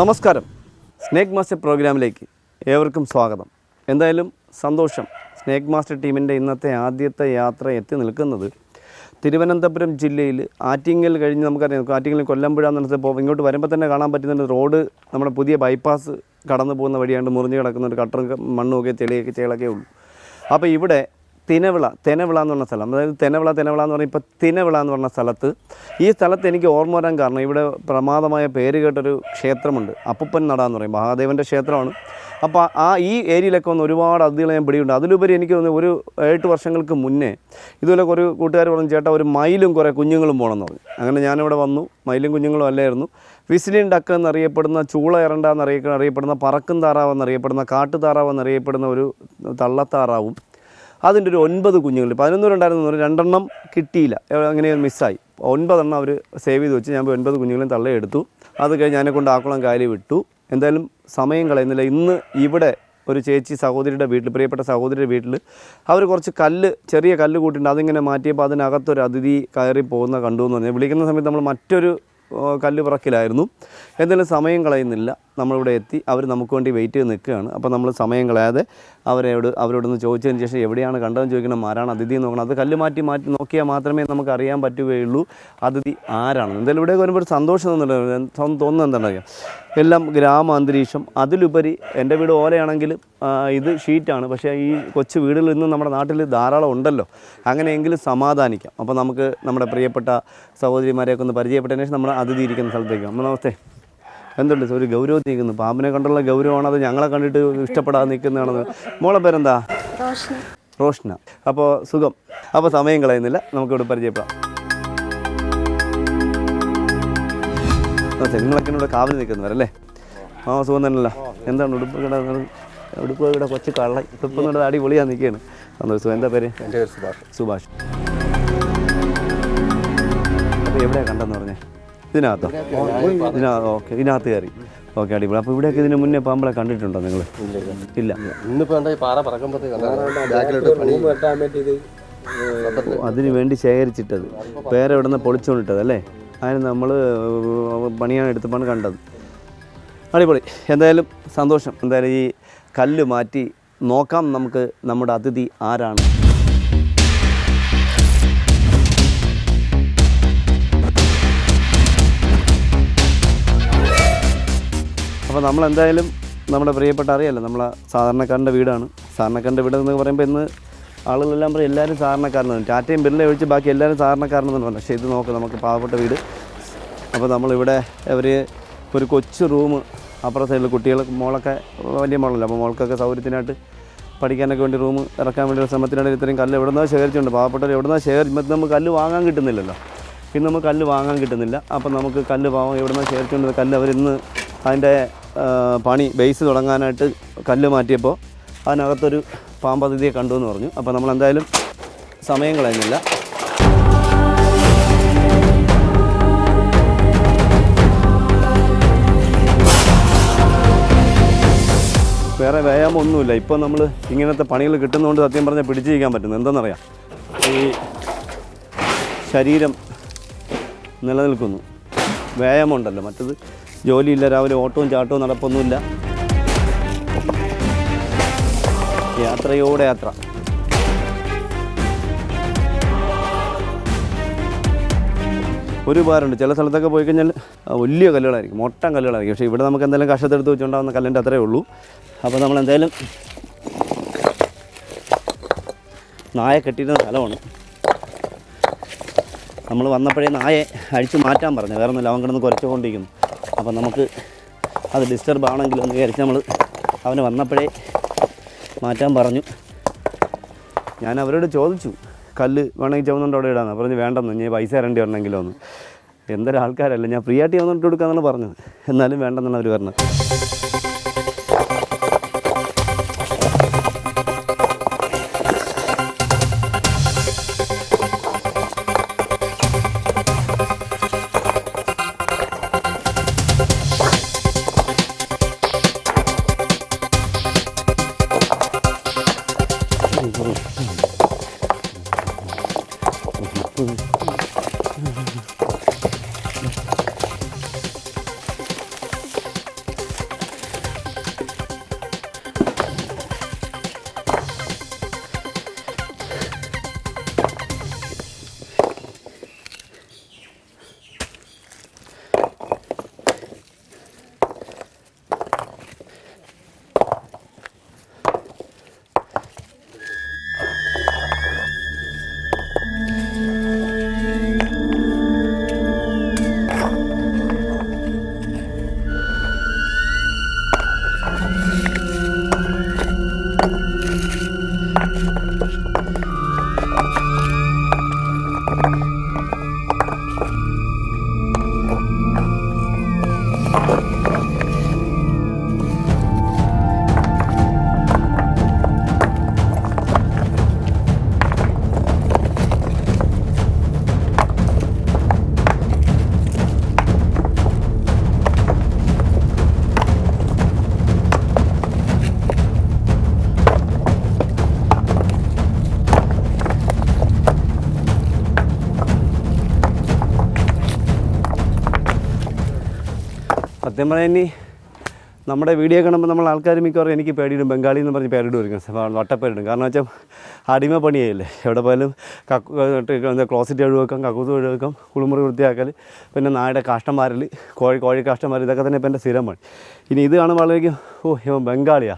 നമസ്കാരം. Snake master പ്രോഗ്രാമിലേക്ക് ഏവർക്കും സ്വാഗതം. എന്തായാലും സന്തോഷം സ്നേക്ക് മാസ്റ്റർ ടീമിന്റെ ഇന്നത്തെ ആദ്യത്തെ യാത്ര എത്തി നിൽക്കുന്നത് തിരുവനന്തപുരം ജില്ലയിൽ ആറ്റിങ്ങൽ കഴിഞ്ഞ് നമുക്കറിയാം ആറ്റിങ്ങൽ കൊല്ലമ്പുഴ എന്നിടത്ത് ഇങ്ങോട്ട് വരുമ്പോൾ തന്നെ കാണാൻ പറ്റുന്ന റോഡ് നമ്മുടെ പുതിയ ബൈപ്പാസ് കടന്നു പോകുന്ന വഴിയാണ്ട് മുറിഞ്ഞ് കിടക്കുന്ന ഒരു കട്ടറും മണ്ണുമൊക്കെ ചെളിയൊക്കെ ചേളൊക്കെ ഉള്ളൂ. അപ്പോൾ ഇവിടെ തിനവിള തെനവിള എന്ന് പറഞ്ഞ സ്ഥലം. അതായത് തെനവിള തെനവിള എന്ന് പറഞ്ഞാൽ ഇപ്പോൾ തിനവിള എന്ന് പറഞ്ഞ സ്ഥലത്ത് ഈ സ്ഥലത്ത് എനിക്ക് ഓർമ്മ വരാൻ കാരണം ഇവിടെ പ്രമാദമായ പേര് കേട്ടൊരു ക്ഷേത്രമുണ്ട്. അപ്പുപ്പൻ നട എന്ന് പറയും. മഹാദേവന്റെ ക്ഷേത്രമാണ്. അപ്പോൾ ആ ഈ ഏരിയയിലൊക്കെ വന്ന് ഒരുപാട് അതിഥികളെ ഞാൻ പിടിയുണ്ട് അതിലുപരി എനിക്ക് തോന്നുന്നു ഒരു എട്ട് വർഷങ്ങൾക്ക് മുന്നേ ഇതുപോലെ ഒരു കൂട്ടുകാർ പറഞ്ഞു ചേട്ടാ ഒരു മയിലും കുറേ കുഞ്ഞുങ്ങളും പോകണമെന്ന് പറഞ്ഞു. അങ്ങനെ ഞാനിവിടെ വന്നു. മയിലും കുഞ്ഞുങ്ങളും അല്ലായിരുന്നു. വിസിലിൻ ഡക്ക് എന്നറിയപ്പെടുന്ന ചൂള ഇറണ്ട എന്നറിയ അറിയപ്പെടുന്ന പറക്കും താറാവ് എന്നറിയപ്പെടുന്ന കാട്ടുതാറാവ് എന്നറിയപ്പെടുന്ന ഒരു തള്ളത്താറാവും. അതിന്റെ ഒരു ഒൻപത് കുഞ്ഞുങ്ങൾ. പതിനൊന്നുണ്ടായിരുന്നു പറഞ്ഞാൽ രണ്ടെണ്ണം കിട്ടിയില്ല. അങ്ങനെ മിസ്സായി. ഒൻപതെണ്ണം അവർ സേവ് ചെയ്ത് വെച്ച് ഞാൻ ഒൻപത് കുഞ്ഞുങ്ങളെയും തള്ളയെടുത്തു അത് കഴിഞ്ഞ് എന്നെ കൊണ്ട് ആക്കുളം കാലി വിട്ടു. എന്തായാലും സമയം കളയുന്നില്ല. ഇന്ന് ഇവിടെ ഒരു ചേച്ചി സഹോദരിയുടെ വീട്ടിൽ പ്രിയപ്പെട്ട സഹോദരിയുടെ വീട്ടിൽ അവർ കുറച്ച് കല്ല് ചെറിയ കല്ല് കൂട്ടിയിട്ടുണ്ട്. അതിങ്ങനെ മാറ്റിയപ്പോൾ അതിനകത്തൊരു അതിഥി കയറി പോകുന്ന കണ്ടു എന്ന് പറഞ്ഞാൽ വിളിക്കുന്ന സമയത്ത് നമ്മൾ മറ്റൊരു കല്ല് പറക്കിലായിരുന്നു എന്തായാലും സമയം കളയുന്നില്ല. നമ്മളിവിടെ എത്തി. അവർ നമുക്ക് വേണ്ടി വെയിറ്റ് ചെയ്ത് നിൽക്കുകയാണ്. അപ്പോൾ നമ്മൾ സമയം കളയാതെ അവരോട് അവരോടൊന്ന് ചോദിച്ചതിന് ശേഷം എവിടെയാണ് കണ്ടതെന്ന് ചോദിക്കണം. ആരാണ് അതിഥി എന്ന് നോക്കണം. അത് കല്ല് മാറ്റി മാറ്റി നോക്കിയാൽ മാത്രമേ നമുക്ക് അറിയാൻ പറ്റുകയുള്ളൂ അതിഥി ആരാണ്. എന്തായാലും ഇവിടെ വരുമ്പോൾ ഒരു സന്തോഷം തോന്നുന്നുണ്ട്. തോന്നുന്നത് എന്താണെന്നറിയാം എല്ലാം ഗ്രാമ അന്തരീക്ഷം അതിലുപരി എന്റെ വീട് ഓലയാണെങ്കിൽ ഇത് ഷീറ്റാണ്. പക്ഷേ ഈ കൊച്ചു വീടുകളിൽ നിന്നും നമ്മുടെ നാട്ടിൽ ധാരാളം ഉണ്ടല്ലോ. അങ്ങനെയെങ്കിലും സമാധാനിക്കാം. അപ്പോൾ നമുക്ക് നമ്മുടെ പ്രിയപ്പെട്ട സഹോദരിമാരെയൊക്കെ ഒന്ന് പരിചയപ്പെട്ടതിന് ശേഷം നമ്മൾ അതിഥി ഇരിക്കുന്ന സ്ഥലത്തേക്ക് അമ്മ നമസ്തേ. എന്തുണ്ട്? ഒരു ഗൗരവത്തിൽ നിൽക്കുന്നു പാമ്പിനെ കണ്ടുള്ള ഗൗരവമാണ് അത് ഞങ്ങളെ കണ്ടിട്ട് ഇഷ്ടപ്പെടാതെ നിൽക്കുന്നതാണെന്ന്. മോളെ പേരെന്താ? റോഷന്. റോഷ്ന. അപ്പോൾ സുഖം. അപ്പോൾ സമയം കളയുന്നില്ല. നമുക്കിവിടെ പരിചയപ്പെടാം. നിങ്ങളൊക്കെ ഇവിടെ കാവൽ നിൽക്കുന്നവരല്ലേ? ആ സുഖം തന്നെയല്ല. എന്താണ് ഉടുപ്പ് കിട? ഉടുപ്പ് ഇവിടെ കൊച്ചു കള്ള. ഉടുപ്പ് ഇവിടെ അടിപൊളിയാ നിൽക്കുകയാണ് സന്തോഷം എന്താ പേര്? എന്റെ പേര് സുഭാഷ്. സുഭാഷ്. അപ്പോൾ എവിടെയാണ് കണ്ടെന്ന് പറഞ്ഞേ? ഇതിനകത്തോ? ഇതിനകത്ത് ഓക്കെ ഇതിനകത്ത് കയറി. ഓക്കെ അടിപൊളി. അപ്പോൾ ഇവിടെയൊക്കെ ഇതിന് മുന്നേ പാമ്പളെ കണ്ടിട്ടുണ്ടോ നിങ്ങൾ? ഇല്ല. ഇന്നിപ്പോ എന്താ പാറ പറക്കുമ്പോഴത്തേക്ക് അതിന് വേണ്ടി ശേഖരിച്ചിട്ടത്. പേരെവിടുന്ന് പൊളിച്ചുകൊണ്ടിട്ടത് അല്ലേ അതിന് നമ്മൾ പണിയാണ് എടുത്തപ്പോഴാണ് കണ്ടത്. അടിപൊളി. എന്തായാലും സന്തോഷം. എന്തായാലും ഈ കല്ല് മാറ്റി നോക്കാം നമുക്ക് നമ്മുടെ അതിഥി ആരാണ്. അപ്പോൾ നമ്മൾ എന്തായാലും നമ്മുടെ പ്രിയപ്പെട്ട അറിയാലോ നമ്മളെ സാധാരണക്കാരന്റെ വീടാണ്. സാധാരണക്കാരന്റെ വീട് എന്ന് പറയുമ്പോൾ ഇന്ന് ആളുകളെല്ലാം പറയും എല്ലാവരും സാധാരണക്കാരനാണ്. ടാറ്റയും ബിർള ഒഴിച്ച് ബാക്കി എല്ലാവരും സാധാരണക്കാരനെന്ന് പറഞ്ഞു പക്ഷേ ഇത് നോക്ക് നമുക്ക് പാവപ്പെട്ട വീട്. അപ്പോൾ നമ്മളിവിടെ അവർ ഒരു കൊച്ചു റൂം അപ്പുറ സൈഡിൽ കുട്ടികൾ മോളൊക്കെ വലിയ മോളല്ല അപ്പോൾ മോൾക്കൊക്കെ സൗകര്യത്തിനായിട്ട് പഠിക്കാനൊക്കെ വേണ്ടി റൂം ഇറക്കാൻ വേണ്ടി ഒരു ശ്രമത്തിനിടയിൽ ഇത്രയും കല്ല് എവിടെ ശേഖരിച്ചുണ്ട് പാവപ്പെട്ടവർ എവിടെ ശേഖരിച്ചു ശേഖരിച്ച് നമുക്ക് കല്ല് വാങ്ങാൻ കിട്ടുന്നില്ലല്ലോ. ഇന്ന് നമുക്ക് കല്ല് വാങ്ങാൻ കിട്ടുന്നില്ല. അപ്പം നമുക്ക് കല്ല് പാവം എവിടെ ശേഖരിച്ചുകൊണ്ട് കല്ല് അവരിന്ന് അതിന്റെ പണി ബേസ് തുടങ്ങാനായിട്ട് കല്ല് മാറ്റിയപ്പോൾ അതിനകത്തൊരു പാമ്പതിഥിയെ കണ്ടു എന്ന് പറഞ്ഞു. അപ്പോൾ നമ്മൾ എന്തായാലും സമയം കളയുന്നില്ല. വേറെ വ്യായാമൊന്നുമില്ല ഇപ്പോൾ നമ്മൾ ഇങ്ങനത്തെ പണികൾ കിട്ടുന്നതുകൊണ്ട് സത്യം പറഞ്ഞാൽ പിടിച്ചിരിക്കാൻ പറ്റുന്നു എന്താണെന്നറിയാം ഈ ശരീരം നിലനിൽക്കുന്നു. വ്യായാമം ഉണ്ടല്ലോ മറ്റത് ജോലിയില്ല. രാവിലെ ഓട്ടവും ചാട്ടവും നടപ്പൊന്നുമില്ല. യാത്രയോടെ യാത്ര. ഒരു ഉപകാരമുണ്ട് ചില സ്ഥലത്തൊക്കെ പോയി കഴിഞ്ഞാൽ വലിയ കല്ലുകളായിരിക്കും. മൊട്ടം കല്ലുകളായിരിക്കും. പക്ഷേ ഇവിടെ നമുക്ക് എന്തെങ്കിലും കഷത്തെടുത്ത് വെച്ചുകൊണ്ടാവുന്ന കല്ലിന്റെ അത്രേ ഉള്ളൂ. അപ്പോൾ നമ്മൾ എന്തായാലും നായ കെട്ടിയിരുന്ന സ്ഥലമാണ്. നമ്മൾ വന്നപ്പോഴേ നായെ അഴിച്ചു മാറ്റാൻ പറഞ്ഞു. വേറെ ഒന്നുമില്ല. അവൻ കിടന്ന് കുരച്ചുകൊണ്ടിരിക്കുന്നു. അപ്പം നമുക്ക് അത് ഡിസ്റ്റർബ് ആണെങ്കിലും എന്ന് വിചാരിച്ച് നമ്മൾ അവന് വന്നപ്പോഴേ മാറ്റാൻ പറഞ്ഞു. ഞാൻ അവരോട് ചോദിച്ചു കല്ല് വേണമെങ്കിൽ ചുവന്നുണ്ട് അവിടെ ഇടാന്ന്. പറഞ്ഞു വേണ്ടെന്ന് ഞാൻ പൈസ തരേണ്ടി വരണമെങ്കിലോ ഒന്ന് എന്തൊരാൾക്കാരല്ല ഞാൻ ഫ്രീ ആയിട്ട് ചുവന്നിട്ട് കൊടുക്കാന്നാണ് പറഞ്ഞത്. എന്നാലും വേണ്ടെന്നാണ് അവർ പറഞ്ഞത്. സത്യം പറയാൻ ഇനി നമ്മുടെ വീഡിയോ കാണുമ്പോൾ നമ്മൾ ആൾക്കാർ മിക്കവാറും എനിക്ക് പേടിയിടും. ബംഗാളി എന്ന് പറഞ്ഞ് പേടിയിട്ട് ഒരുക്കും വട്ടപ്പേരിടും കാരണം വെച്ചാൽ അടിമ പണിയായില്ലേ? എവിടെ പോയാലും കക്കു ക്ലോസറ്റ് ഒഴിവാക്കാം കക്കൂസ് ഒഴിവാക്കാം കുളിമുറി വൃത്തിയാക്കൽ പിന്നെ നായുടെ കാഷ്ടന്മാരിൽ കോഴി കോഴി കാഷ്ടന്മാർ ഇതൊക്കെ തന്നെ ഇപ്പം എന്റെ സ്ഥിരം പണി. ഇനി ഇത് കാണുമ്പോൾ ആളുകൾക്ക് ഓ ഇവൻ ബംഗാളിയാ.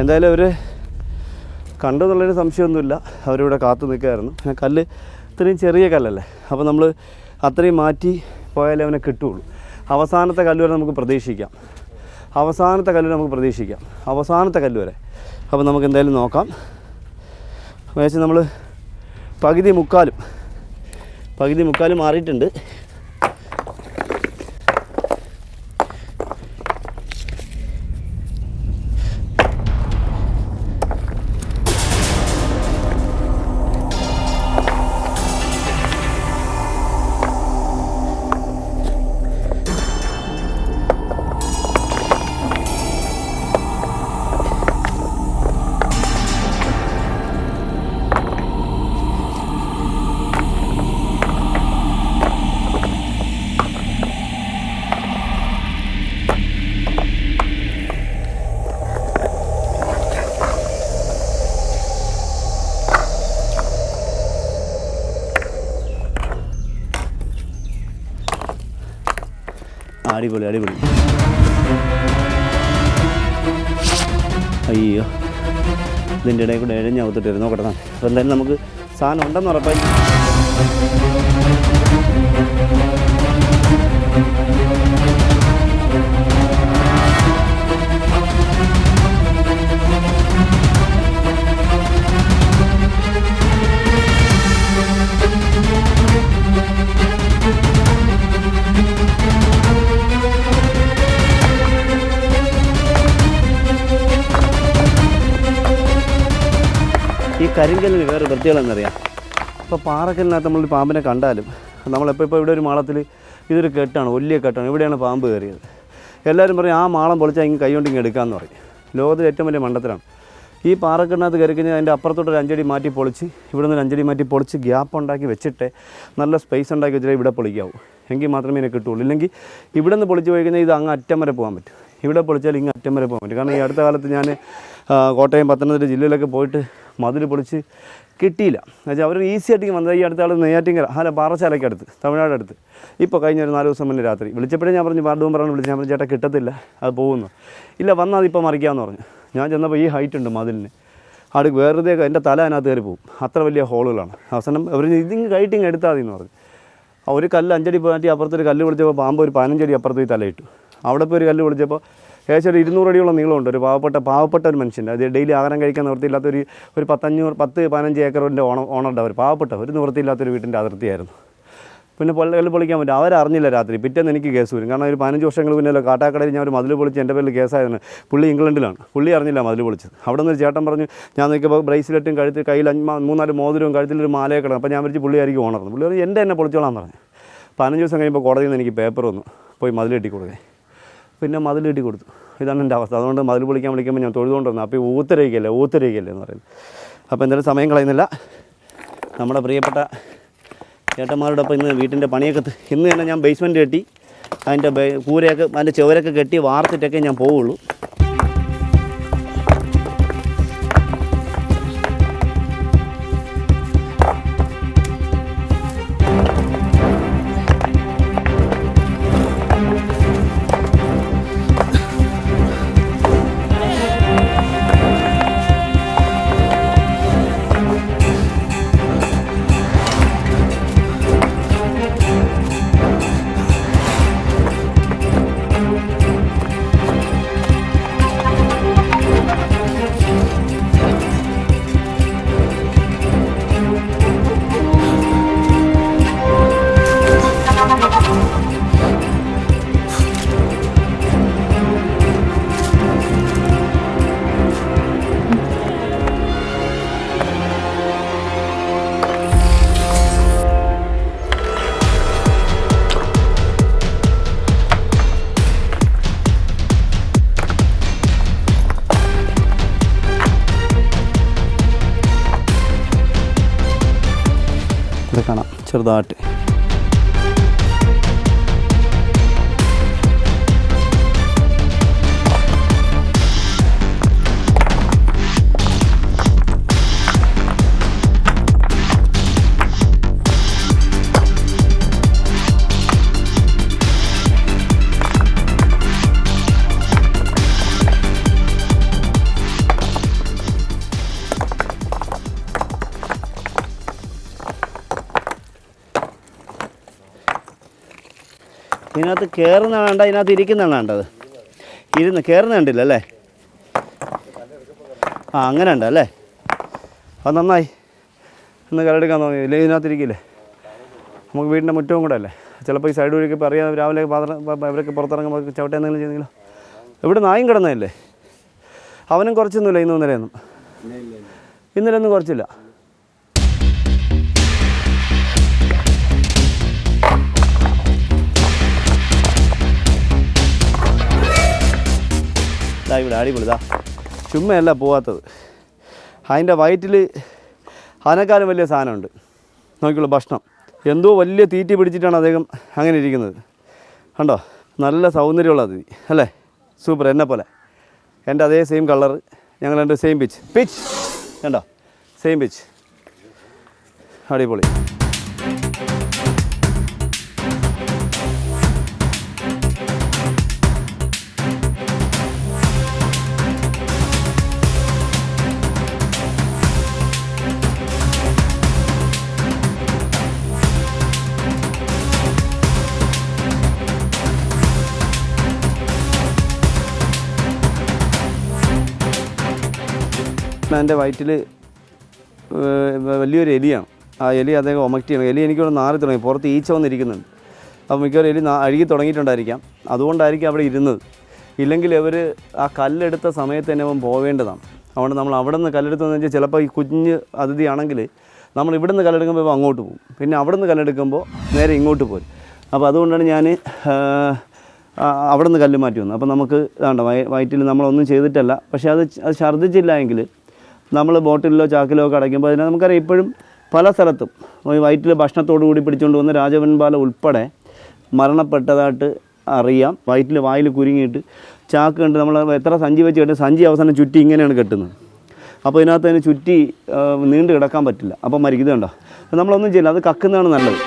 എന്തായാലും അവർ കണ്ടെന്നുള്ളൊരു സംശയമൊന്നുമില്ല. അവരിവിടെ കാത്തു നിൽക്കുകയായിരുന്നു. പിന്നെ കല്ല് ഇത്രയും ചെറിയ കല്ലല്ലേ? അപ്പോൾ നമ്മൾ അത്രയും മാറ്റി പോയാലേ അവനെ കിട്ടുകയുള്ളൂ. അവസാനത്തെ കല്ല് വരെ നമുക്ക് പ്രതീക്ഷിക്കാം. അവസാനത്തെ കല്ല് നമുക്ക് പ്രതീക്ഷിക്കാം. അവസാനത്തെ കല്ല് വരെ. അപ്പോൾ നമുക്ക് എന്തായാലും നോക്കാം. വെച്ചാൽ നമ്മൾ പകുതി മുക്കാലും പകുതി മുക്കാലും മാറിയിട്ടുണ്ട്. അടിപൊളി അടിപൊളി. അയ്യോ. ഇതിന്റെ ഇടയിൽ കൂടെ ഇഴഞ്ഞ വരും നോക്കട്ടെ അപ്പോൾ എന്തായാലും നമുക്ക് സാധനം ഉണ്ടെന്ന് ഉറപ്പായി. കരിങ്കല്ലിന് വേറെ പ്രത്യേകത ഇപ്പോൾ പാറക്കല്ലിനകത്ത് നമ്മൾ പാമ്പിനെ കണ്ടാലും നമ്മളെപ്പോൾ ഇപ്പോൾ ഇവിടെ ഒരു മാളത്തിൽ ഇതൊരു കെട്ടാണ് വലിയ കെട്ടാണ്. ഇവിടെയാണ് പാമ്പ് കയറിയത്. എല്ലാവരും പറയും ആ മാളം പൊളിച്ചാൽ ഇങ്ങനെ കൈകൊണ്ട് ഇങ്ങനെ എടുക്കാമെന്ന് പറയും. ലോകത്തിൽ ഏറ്റവും വലിയ മണ്ടത്തരാണ് ഈ പാറക്കെട്ടിനകത്ത് കയറി കഴിഞ്ഞാൽ അതിന്റെ അപ്പുറത്തോട്ട് ഒരു അഞ്ചടി മാറ്റി പൊളിച്ച് ഇവിടെ നിന്ന് അഞ്ചടി മാറ്റി പൊളിച്ച് ഗ്യാപ്പ് ഉണ്ടാക്കി വെച്ചിട്ട് നല്ല സ്പേസ് ഉണ്ടാക്കി വെച്ചിട്ട് ഇവിടെ പൊളിക്കാവൂ. എങ്കിൽ മാത്രമേ ഇതിനെ കിട്ടുള്ളൂ ഇല്ലെങ്കിൽ ഇവിടെ നിന്ന് പൊളിച്ച് പോയി കഴിഞ്ഞാൽ ഇത് അങ്ങ് അറ്റം വരെ പോകാൻ പറ്റും. ഇവിടെ പൊളിച്ചാൽ ഇങ്ങ് അറ്റം വരെ പോകാൻ പറ്റും. കാരണം ഈ അടുത്ത കാലത്ത് ഞാൻ കോട്ടയം പത്തനംതിട്ട ജില്ലയിലൊക്കെ പോയിട്ട് മതിൽ പൊളിച്ച് കിട്ടിയില്ല. എന്നുവെച്ചാൽ അവർ ഈസി ആയിട്ട് വന്നത് ഈ അടുത്ത ആൾ നെയ്യാറ്റിങ്കര അല്ല പാറശാലയ്ക്ക് അടുത്ത് തമിഴ്നാട് അടുത്ത്. ഇപ്പോൾ കഴിഞ്ഞ ഒരു നാല് ദിവസം മുന്നേ രാത്രി. വിളിച്ചപ്പോഴേ ഞാൻ പറഞ്ഞു വാർഡ് മെമ്പറാണ് വിളിച്ച് ഞാൻ പറഞ്ഞു ചേട്ടാ കിട്ടത്തില്ല അത് പോകുന്നു. ഇല്ല വന്നാൽ അതിപ്പോൾ മറിക്കാമെന്ന് പറഞ്ഞു. ഞാൻ ചെന്നപ്പോൾ ഈ ഹൈറ്റ് ഉണ്ട് മതിലിന്. അവിടെ വെറുതെ എന്റെ തല അതിനകത്ത് കയറി പോകും. അത്ര വലിയ ഹോളുകളാണ്. അവസാനം അവർ ഇതിങ്ങ് കൈറ്റിങ് എടുത്താൽ മതി എന്ന് പറഞ്ഞു. ഒരു കല്ല് അഞ്ചടി പോയിട്ട് അപ്പുറത്തൊരു കല്ല് വിളിച്ചപ്പോൾ പാമ്പ് ഒരു പതിനഞ്ചടി അപ്പുറത്ത് പോയി തലയിട്ടു. അവിടെ പോയി ഒരു കല്ല് വിളിച്ചപ്പോൾ ഏകദേശം ഒരു ഇരുന്നൂറ് അടിയോളം നീളമുണ്ട്. ഒരു പാവപ്പെട്ട പാവപ്പെട്ട ഒരു മനുഷ്യന്റെ. അത് ഡെയിലി ആഹാരം കഴിക്കാൻ നിവൃത്തിയില്ലാത്ത ഒരു ഒരു പത്തഞ്ഞൂറ് പത്ത് പതിനഞ്ച് ഏക്കറിന്റെ ഓണ ഓണറുണ്ട് അവർ. പാവപ്പെട്ട ഒരു നിവൃത്തിയില്ലാത്തൊരു വീട്ടിന്റെ അതിർത്തിയായിരുന്നു. പിന്നെ പള്ളി പൊളിക്കാൻ പറ്റും. അവരറിഞ്ഞില്ല രാത്രി. പിറ്റേന്ന് എനിക്ക് കേസ് വരും. കാരണം ഒരു പതിനഞ്ച് വർഷങ്ങൾ പിന്നെ കാട്ടാക്കടയിൽ ഞാൻ ഒരു മതിൽ പൊളിച്ച് എന്റെ പേരിൽ കേസായിരുന്നു പുള്ളി ഇംഗ്ലണ്ടിലാണ്. പുള്ളി അറിഞ്ഞില്ല മതിൽ പൊളിച്ചത് അവിടെ നിന്ന് ഒരു ചേട്ടൻ പറഞ്ഞു ഞാൻ നോക്കിയപ്പോൾ ബ്രേസ്ലെറ്റും കഴുത്തിൽ കയ്യിൽ അഞ്ച് മൂന്നാൽ മോതിരവും കഴുത്തിലൊരു മാലയൊക്കെ കിടന്നു അപ്പോൾ ഞാൻ വിളിച്ച് പുള്ളി ആയിരിക്കും ഓണർന്നു പുള്ളി പറഞ്ഞു എന്റെ എന്നെ പൊളിച്ചോളാൻ പറഞ്ഞു. പതിനഞ്ച് ദിവസം കഴിയുമ്പോൾ കോടതിയിൽ നിന്ന് എനിക്ക് പേപ്പർ വന്നു. പോയി മതിൽ കെട്ടി കൊടുക്കേ പിന്നെ മതിൽ കെട്ടി കൊടുത്തു. ഇതാണ് എന്റെ അവസ്ഥ. അതുകൊണ്ട് മതിൽ പൊളിക്കാൻ വിളിക്കുമ്പോൾ ഞാൻ തൊഴുതുകൊണ്ട് വന്നു അപ്പോൾ ഈ ഊത്തരയ്ക്കല്ലേ? ഊത്തരയ്ക്കല്ലേ എന്ന് പറയുന്നത്. അപ്പോൾ എന്തായാലും സമയം കളയുന്നില്ല. നമ്മുടെ പ്രിയപ്പെട്ട ചേട്ടന്മാരോടൊപ്പം ഇന്ന് വീട്ടിന്റെ പണിയൊക്കെ ഇന്ന് തന്നെ ഞാൻ ബേസ്മെന്റ് കെട്ടി അതിന്റെ കൂരയൊക്കെ അതിന്റെ ചുവരൊക്കെ കെട്ടി വാർത്തിട്ടൊക്കെ ഞാൻ പോവുള്ളൂ. കാണാം ഇതിനകത്ത് കയറുന്ന വേണ്ട ഇതിനകത്ത് ഇരിക്കുന്നതാണ് വേണ്ടത് ഇരുന്ന് കയറുന്ന കണ്ടില്ല അല്ലേ? ആ അങ്ങനെ ഉണ്ട് അല്ലേ? അത് നന്നായി. ഒന്ന് കരടെടുക്കാൻ തോന്നി. ഇല്ലേ ഇതിനകത്ത് ഇരിക്കില്ലേ? നമുക്ക് വീടിന്റെ മുറ്റവും കൂടെ അല്ലേ? ചിലപ്പോൾ ഈ സൈഡ് വഴിക്ക് ഇപ്പോൾ അറിയാം രാവിലെ പാത്രം ഇവരൊക്കെ പുറത്തിറങ്ങുമ്പോൾ ചവിട്ട എന്തെങ്കിലും ചെയ്യുന്നെങ്കിലോ ഇവിടെ നായും കിടന്നതല്ലേ? അവനും കുറച്ചൊന്നുമില്ല ഇന്ന് ഇന്നലെയൊന്നും. ഇന്നലെ ഒന്നും കുറച്ചില്ല. ദാ ഇവിടെ അടിപൊളി ദാ ചുമ്മയല്ല പോവാത്തത്. അതിന്റെ വയറ്റിൽ അതിനേക്കാളും വലിയ സാധനമുണ്ട്. നോക്കിയുള്ള ഭക്ഷണം. എന്തോ വലിയ തീറ്റി പിടിച്ചിട്ടാണ് അദ്ദേഹം അങ്ങനെ ഇരിക്കുന്നത്. കണ്ടോ? നല്ല സൗന്ദര്യമുള്ള അതിഥി അല്ലേ? സൂപ്പർ എന്നെ പോലെ. എന്റെ അതേ സെയിം കളർ ഞങ്ങൾ രണ്ട് സെയിം പിച്ച്. പിച്ച്. കണ്ടോ? Same pitch. അടിപൊളി. എന്റെ വയറ്റിൽ വലിയൊരു എലിയാണ്. ആ എലി അദ്ദേഹം ഒമക്റ്റിയാണ് എലി എനിക്കിവിടെ നാറി തുടങ്ങി. പുറത്ത് ഈച്ച വന്നിരിക്കുന്നുണ്ട്. അപ്പോൾ മിക്കവാറും എലി അഴുകി തുടങ്ങിയിട്ടുണ്ടായിരിക്കാം. അതുകൊണ്ടായിരിക്കും അവിടെ ഇരുന്നത്. ഇല്ലെങ്കിൽ അവർ ആ കല്ലെടുത്ത സമയത്ത് തന്നെ അവൻ പോവേണ്ടതാണ്. അതുകൊണ്ട് നമ്മൾ അവിടെ നിന്ന് കല്ലെടുത്തതെന്ന് വെച്ചാൽ ചിലപ്പോൾ ഈ കുഞ്ഞ് അതിഥിയാണെങ്കിൽ നമ്മൾ ഇവിടെ നിന്ന് കല്ലെടുക്കുമ്പോൾ അങ്ങോട്ട് പോകും. പിന്നെ അവിടെ നിന്ന് കല്ലെടുക്കുമ്പോൾ നേരെ ഇങ്ങോട്ട് പോരും. അപ്പോൾ അതുകൊണ്ടാണ് ഞാൻ അവിടെ നിന്ന് കല്ല് മാറ്റി വന്നത്. അപ്പോൾ നമുക്ക് ഇതാണ്ട വയ വയറ്റിൽ നമ്മളൊന്നും ചെയ്തിട്ടല്ല. പക്ഷേ അത് അത് ഛർദ്ദിച്ചില്ല എങ്കിൽ നമ്മൾ ബോട്ടിലോ ചാക്കിലോ ഒക്കെ അടയ്ക്കുമ്പോൾ അതിനെ നമുക്കറിയാം ഇപ്പോഴും പല സ്ഥലത്തും വയറ്റിൽ ഭക്ഷണത്തോടു കൂടി പിടിച്ചുകൊണ്ട് വന്ന രാജവൻപാല ഉൾപ്പെടെ മരണപ്പെട്ടതായിട്ട് അറിയാം. വയറ്റിൽ വായിൽ കുരുങ്ങിയിട്ട് ചാക്ക് കണ്ട് നമ്മൾ എത്ര സഞ്ചി വെച്ച് കെട്ടും സഞ്ചി അവസാനം ചുറ്റി ഇങ്ങനെയാണ് കെട്ടുന്നത്. അപ്പോൾ ഇതിനകത്ത് അതിന് ചുറ്റി നീണ്ടു കിടക്കാൻ പറ്റില്ല. അപ്പോൾ മരിക്കുന്നത് കണ്ടോ നമ്മളൊന്നും ചെയ്യില്ല. അത് കക്കുന്നതാണ് നല്ലത്.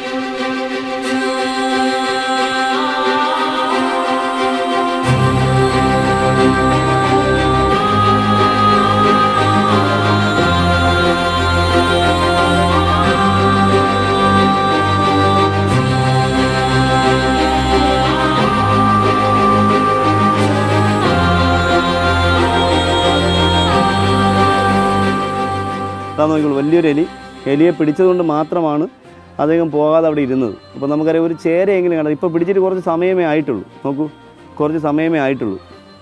അതാ നോക്കിക്കോളൂ വലിയൊരു എലി എലിയെ പിടിച്ചതുകൊണ്ട് മാത്രമാണ് അദ്ദേഹം പോകാതെ അവിടെ ഇരുന്നത്. അപ്പോൾ നമുക്കറിയാം ഒരു ചേരയെങ്കിലും കാണാം ഇപ്പോൾ പിടിച്ചിട്ട് കുറച്ച് സമയമേ ആയിട്ടുള്ളൂ. നോക്കൂ കുറച്ച് സമയമേ ആയിട്ടുള്ളൂ.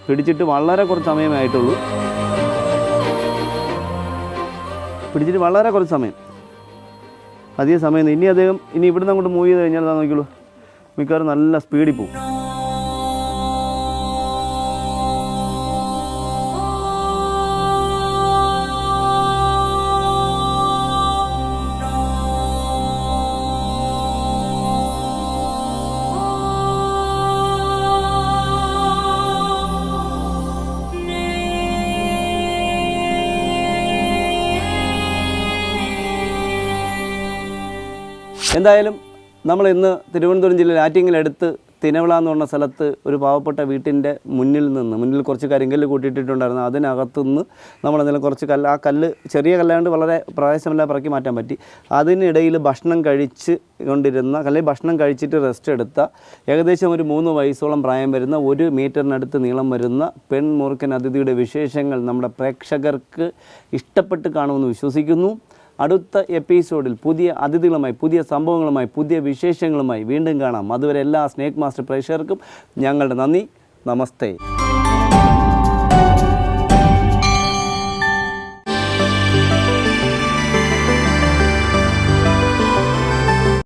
പിടിച്ചിട്ട് വളരെ കുറച്ച് സമയമേ ആയിട്ടുള്ളൂ. പിടിച്ചിട്ട് വളരെ കുറച്ച് സമയം. അധികം സമയം ഇനി അദ്ദേഹം ഇനി ഇവിടുന്ന് അങ്ങോട്ട് മൂവ് ചെയ്ത് കഴിഞ്ഞാൽ നോക്കിയുള്ളൂ മിക്കവാറും നല്ല സ്പീഡിൽ പോകും. എന്തായാലും നമ്മൾ ഇന്ന് തിരുവനന്തപുരം ജില്ലയിൽ ആറ്റിങ്ങലടുത്ത് തിനവിള എന്ന് പറഞ്ഞ സ്ഥലത്ത് ഒരു പാവപ്പെട്ട വീട്ടിന്റെ മുന്നിൽ നിന്ന് മുന്നിൽ കുറച്ച് കരിങ്കല്ല് കൂട്ടിയിട്ടിട്ടുണ്ടായിരുന്നു. അതിനകത്തു നിന്ന് നമ്മൾ എന്തെങ്കിലും കുറച്ച് കല്ല് ആ കല്ല് ചെറിയ കല്ലാണ്ട് വളരെ പ്രയാസമില്ലാതെ പറക്കി മാറ്റാൻ പറ്റി. അതിനിടയിൽ ഭക്ഷണം കഴിച്ച് കൊണ്ടിരുന്ന അല്ലെങ്കിൽ ഭക്ഷണം കഴിച്ചിട്ട് റെസ്റ്റ് എടുത്ത ഏകദേശം ഒരു മൂന്ന് വയസ്സോളം പ്രായം വരുന്ന ഒരു മീറ്ററിനടുത്ത് നീളം വരുന്ന പെൺമുറുക്കൻ അതിഥിയുടെ വിശേഷങ്ങൾ നമ്മുടെ പ്രേക്ഷകർക്ക് ഇഷ്ടപ്പെട്ട് കാണുമെന്ന് വിശ്വസിക്കുന്നു. അടുത്ത എപ്പിസോഡിൽ പുതിയ അതിഥികളുമായി പുതിയ സംഭവങ്ങളുമായി പുതിയ വിശേഷങ്ങളുമായി വീണ്ടും കാണാം. അതുവരെ എല്ലാ സ്നേക് മാസ്റ്റർ പ്രേക്ഷകർക്കും ഞങ്ങളുടെ നന്ദി. നമസ്തേ.